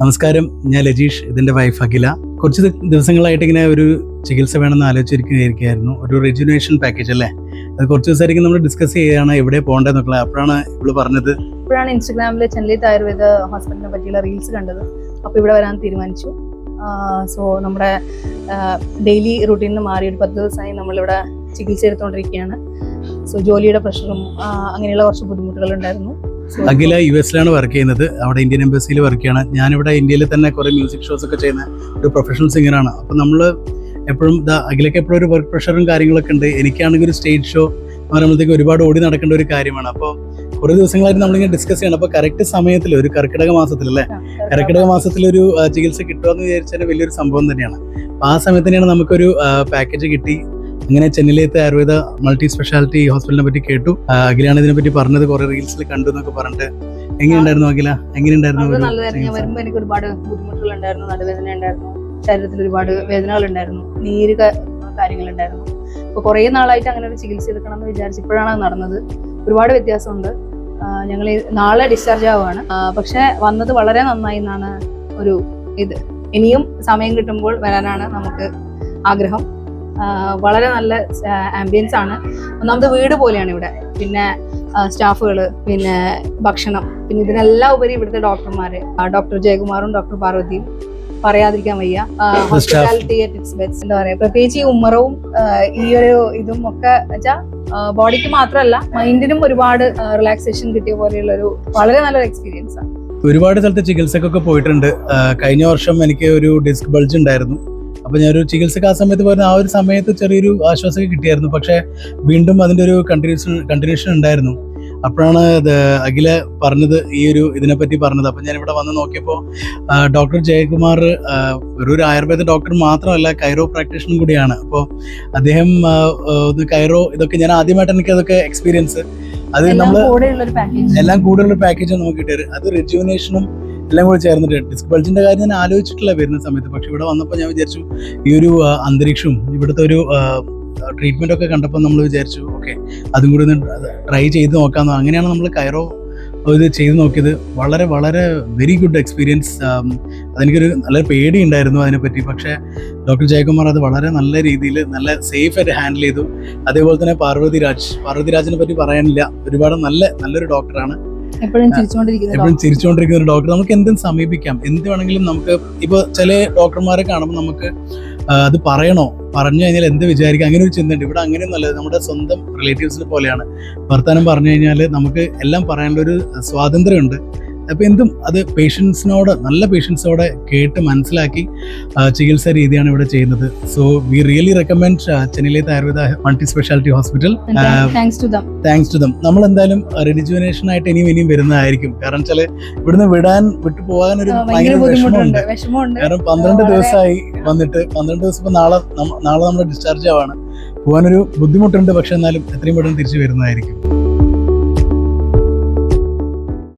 നമസ്കാരം ഞാൻ ലജീഷ് ഇതിന്റെ വൈഫ് അഖില. കുറച്ച് ദിവസങ്ങളായിട്ട് ഇങ്ങനെ ഒരു ചികിത്സ വേണമെന്ന് ആലോചിച്ചിരിക്കുകയായിരുന്നു. ഒരു റെജുനേഷൻ പാക്കേജ് അല്ലേ? അത് കുറച്ച് ദിവസമായിരിക്കും നമ്മൾ ഡിസ്കസ് ചെയ്യുകയാണ് എവിടെ പോകേണ്ടതെന്നൊക്കെ അപ്പോഴാണ് ഇവൾ പറഞ്ഞത്. ഇപ്പോഴാണ് ഇൻസ്റ്റാഗ്രാമിൽ ചെന്നൈത്ത് ആയുർവേദ ഹോസ്പിറ്റലിനെ പറ്റിയുള്ള റീൽസ് കണ്ടത്. അപ്പോൾ ഇവിടെ വരാൻ തീരുമാനിച്ചു. സോ നമ്മുടെ ഡെയിലി റൂട്ടീനിൽ നിന്ന് മാറി ഒരു പത്ത് ദിവസമായി നമ്മളിവിടെ ചികിത്സ എടുത്തുകൊണ്ടിരിക്കുകയാണ് സോ ജോലിയുടെ പ്രഷറും അങ്ങനെയുള്ള കുറച്ച് ബുദ്ധിമുട്ടുകളുണ്ടായിരുന്നു. അഖില യു എസിലാണ് വർക്ക് ചെയ്യുന്നത്. അവിടെ ഇന്ത്യൻ എംബസിയിൽ വർക്ക് ചെയ്യണം. ഞാനിവിടെ ഇന്ത്യയിൽ തന്നെ കുറേ മ്യൂസിക് ഷോസ് ഒക്കെ ചെയ്യുന്ന ഒരു പ്രൊഫഷണൽ സിംഗറാണ് അപ്പം നമ്മൾ എപ്പോഴും ദാ അഖിലയ്ക്ക് എപ്പോഴും ഒരു വർക്ക് പ്രഷറും കാര്യങ്ങളൊക്കെ ഉണ്ട്. എനിക്കാണെങ്കിൽ ഒരു സ്റ്റേജ് ഷോ പറയുമ്പോഴത്തേക്ക് ഒരുപാട് ഓടി നടക്കേണ്ട ഒരു കാര്യമാണ്. അപ്പോൾ കുറേ ദിവസങ്ങളായിട്ട് നമ്മളിങ്ങനെ ഡിസ്കസ് ചെയ്യണം. അപ്പോൾ കറക്റ്റ് സമയത്തിൽ ഒരു കർക്കിടക മാസത്തിൽ അല്ലേ? കർക്കിടക മാസത്തിൽ ഒരു ചികിത്സ കിട്ടുക എന്ന് വിചാരിച്ചാൽ വലിയൊരു സംഭവം തന്നെയാണ്. അപ്പോൾ ആ സമയത്ത് തന്നെയാണ് നമുക്കൊരു പാക്കേജ് കിട്ടി. അങ്ങനെ ചെന്നൈയിലത്തെ ആയുർവേദ മൾട്ടി സ്പെഷ്യാലിറ്റി ഹോസ്പിറ്റലിനെ പറ്റി കേട്ടു. അഖിലാണ് ഇതിനെ പറ്റി പറഞ്ഞത് കുറെ റീൽസിൽ കണ്ടു എന്നൊക്കെ പറഞ്ഞിട്ട്. എങ്ങനെയുണ്ടായിരുന്നു അഖില? എങ്ങനെയുണ്ടായിരുന്നു? വരുമ്പോൾ എനിക്ക് ഒരുപാട് ബുദ്ധിമുട്ടുകളുണ്ടായിരുന്നു നടുവേദന ഉണ്ടായിരുന്നു ശരീരത്തിൽ ഒരുപാട് വേദനകളുണ്ടായിരുന്നു നീര് കാര്യങ്ങളുണ്ടായിരുന്നു. അപ്പോൾ കുറേ നാളായിട്ട് അങ്ങനെ ഒരു ചികിത്സ എടുക്കണം എന്ന് വിചാരിച്ചു ഇപ്പോഴാണ് അത് നടന്നത്. ഒരുപാട് വ്യത്യാസമുണ്ട്. ഞങ്ങൾ നാളെ ഡിസ്ചാർജ് ആവുകയാണ് പക്ഷെ വന്നത് വളരെ നന്നായി എന്നാണ് ഒരു ഇത്. ഇനിയും സമയം കിട്ടുമ്പോൾ വരാനാണ് നമുക്ക് ആഗ്രഹം. വളരെ നല്ല ആംബിയൻസ് ആണ്. ഒന്നാമത് വീട് പോലെയാണ് ഇവിടെ. പിന്നെ സ്റ്റാഫുകൾ പിന്നെ ഭക്ഷണം പിന്നെ ഇതിനെല്ലാം ഉപരി ഇവിടുത്തെ ഡോക്ടർമാര് ഡോക്ടർ ജയകുമാറും ഡോക്ടർ പാർവതിയും പറയാതിരിക്കാൻ വയ്യ. ഹോസ്പിറ്റാലിറ്റി ബെറ്റ്സ് എന്താ പറയാ. പ്രത്യേകിച്ച് ഈ ഉമ്മറവും ഈ ഒരു ഇതും ഒക്കെ വെച്ചാൽ ബോഡിക്ക് മാത്രമല്ല മൈൻഡിനും ഒരുപാട് റിലാക്സേഷൻ കിട്ടിയ പോലെയുള്ള ഒരു വളരെ നല്ലൊരു എക്സ്പീരിയൻസ് ആണ്. ഒരുപാട് സ്ഥലത്ത് ചികിത്സക്കൊക്കെ പോയിട്ടുണ്ട്. കഴിഞ്ഞ വർഷം എനിക്ക് ഒരു ഡിസ്ക് ബൾജ് ഉണ്ടായിരുന്നു. അപ്പോൾ ഞാനൊരു ചികിത്സക്ക് ആ സമയത്ത് പറഞ്ഞ ആ ഒരു സമയത്ത് ചെറിയൊരു ആശ്വാസം കിട്ടിയായിരുന്നു. പക്ഷേ വീണ്ടും അതിന്റെ ഒരു കണ്ടിന്യൂഷൻ കണ്ടിന്യൂഷൻ ഉണ്ടായിരുന്നു. അപ്പോഴാണ് അഖില പറഞ്ഞത് ഈ ഒരു ഇതിനെപ്പറ്റി പറഞ്ഞത്. അപ്പം ഞാനിവിടെ വന്ന് നോക്കിയപ്പോൾ ഡോക്ടർ ജയകുമാർ ഒരു ഒരു ആയുർവേദ ഡോക്ടർ മാത്രമല്ല കൈറോ പ്രാക്ടീഷണർ കൂടിയാണ്. അപ്പോൾ അദ്ദേഹം കൈറോ ഇതൊക്കെ ഞാൻ ആദ്യമായിട്ട് എനിക്ക് അതൊക്കെ എക്സ്പീരിയൻസ് അത് നമ്മൾ എല്ലാം കൂടെയുള്ള പാക്കേജ് നമുക്ക് കിട്ടിയത്. അത് റിജുവിനേഷനും എല്ലാം കൂടി ചേർന്നിട്ട് ഡിസ്ക് ബൾജിന്റെ കാര്യം ഞാൻ ആലോചിച്ചിട്ടില്ല വരുന്ന സമയത്ത്. പക്ഷെ ഇവിടെ വന്നപ്പോൾ ഞാൻ വിചാരിച്ചു ഈ ഒരു അന്തരീക്ഷവും ഇവിടുത്തെ ഒരു ട്രീറ്റ്മെന്റ് ഒക്കെ കണ്ടപ്പോൾ നമ്മൾ വിചാരിച്ചു ഓക്കെ അതും കൂടി ഒന്ന് ട്രൈ ചെയ്ത് നോക്കാമെന്ന് അങ്ങനെയാണ് നമ്മൾ കയറോ ഇത് ചെയ്ത് നോക്കിയത്. വളരെ വളരെ വെരി ഗുഡ് എക്സ്പീരിയൻസ് അതെനിക്കൊരു നല്ല പേടി ഉണ്ടായിരുന്നു അതിനെപ്പറ്റി. പക്ഷേ ഡോക്ടർ ജയകുമാർ അത് വളരെ നല്ല രീതിയിൽ നല്ല സേഫ് ആയിട്ട് ഹാൻഡിൽ ചെയ്തു. അതേപോലെ തന്നെ പാർവതി രാജ് പാർവതി രാജിനെ പറ്റി പറയാനില്ല. ഒരുപാട് നല്ല നല്ലൊരു ഡോക്ടറാണ് എപ്പോഴും ചിരിച്ചുകൊണ്ടിരിക്കുന്ന ഒരു ഡോക്ടർ നമുക്ക് എന്തും സമീപിക്കാം. എന്ത് വേണമെങ്കിലും നമുക്ക് ഇപ്പോൾ ചില ഡോക്ടർമാരെ കാണുമ്പോൾ നമുക്ക് അത് പറയണോ? പറഞ്ഞു കഴിഞ്ഞാൽ എന്ത് വിചാരിക്കാം? അങ്ങനെ ഒരു ചിന്തയുണ്ട്. ഇവിടെ അങ്ങനെയൊന്നുമല്ല നല്ലത്. നമ്മുടെ സ്വന്തം റിലേറ്റീവ്സിനെ പോലെയാണ്. വർത്തമാനം പറഞ്ഞു കഴിഞ്ഞാൽ നമുക്ക് എല്ലാം പറയാനുള്ള ഒരു സ്വാതന്ത്ര്യമുണ്ട്. അപ്പോൾ എന്തും അത് പേഷ്യൻസിനോട് നല്ല പേഷ്യൻസോടെ കേട്ട് മനസ്സിലാക്കി ചികിത്സാ രീതിയാണ് ഇവിടെ ചെയ്യുന്നത്. സോ വി റിയലി റെക്കമെൻഡ് ചെന്നൈയിലെ Ayurveda multi speciality hospital thanks to them നമ്മൾ എന്തായാലും റിജുവിനേഷൻ ആയിട്ട് ഇനിയും ഇനിയും വരുന്നതായിരിക്കും. കാരണം വെച്ചാൽ ഇവിടുന്ന് വിടാൻ വിട്ടു പോകാൻ ഒരു ഭയങ്കര വിഷമമുണ്ട്. കാരണം പന്ത്രണ്ട് ദിവസമായി വന്നിട്ട് പന്ത്രണ്ട് ദിവസം ഇപ്പൊ നാളെ നാളെ നമ്മൾ ഡിസ്ചാർജ് ആവാണ്. പോകാനൊരു ബുദ്ധിമുട്ടുണ്ട് പക്ഷെ എന്നാലും എത്രയും പെട്ടെന്ന് തിരിച്ചു വരുന്നതായിരിക്കും.